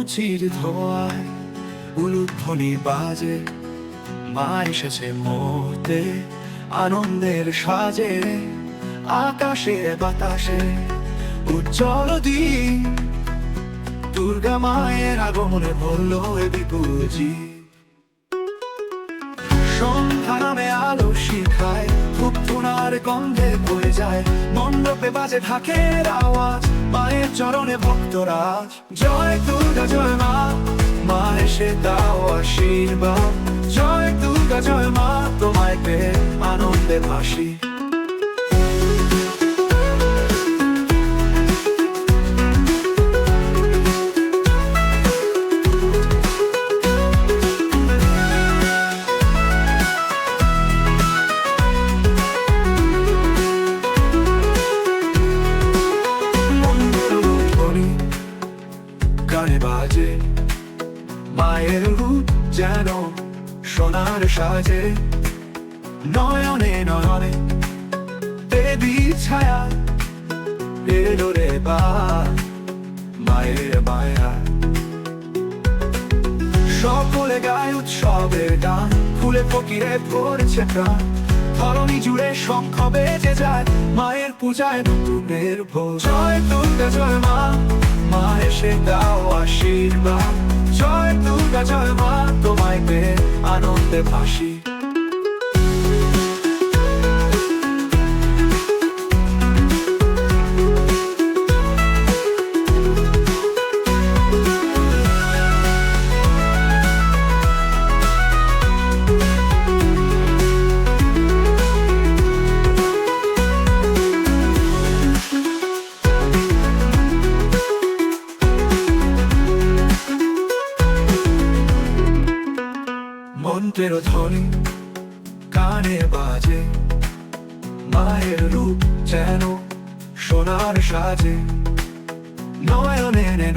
লুচির ধোয়ায় উলুধ্বনি বাজে, মা এসেছে মোতে আনন্দের সাজে, আকাশে, বাতাসে উজ্জ্বল দিন দুর্গা মায়ের আগমনে বলল এ বিপুজি সন্ধ্যা নামে আলো শিখায় ধুনার গন্ধে বয়ে যায়, মণ্ডপে বাজে ঢাকের আওয়াজ। মায়ের চরণে ভক্তরাজ। জয় দুর্গা, জয় মা। মা এসে দাও আশীর্বাদ। জয় দুর্গা, জয় মা। তোমায় পে আনন্দে ভাসি। গানে বাজে। মায়ের রূপ যেন সোনার সাজে। নয়নে নয়নে দেবী ছায়া এলো রে বা মায়ের মায়া। সকলে গায়ে উৎসবের গান, ফুলে ফকিরে পড়ছে প্রাণ। ধরণী জুড়ে শঙ্খ বেজে যায়, মায়ের পূজায় নতুনের ভোজ। জয় দুর্গা, জয় মা। দাও আশীর্বাদ। জয় দুর্গা জয় মা তোমায় পেয়ে আনন্দে ভাসি মন্ত্রের ধ্বনি কানে বাজে। মায়ের রূপ যেন সোনার সাজে। নয়নে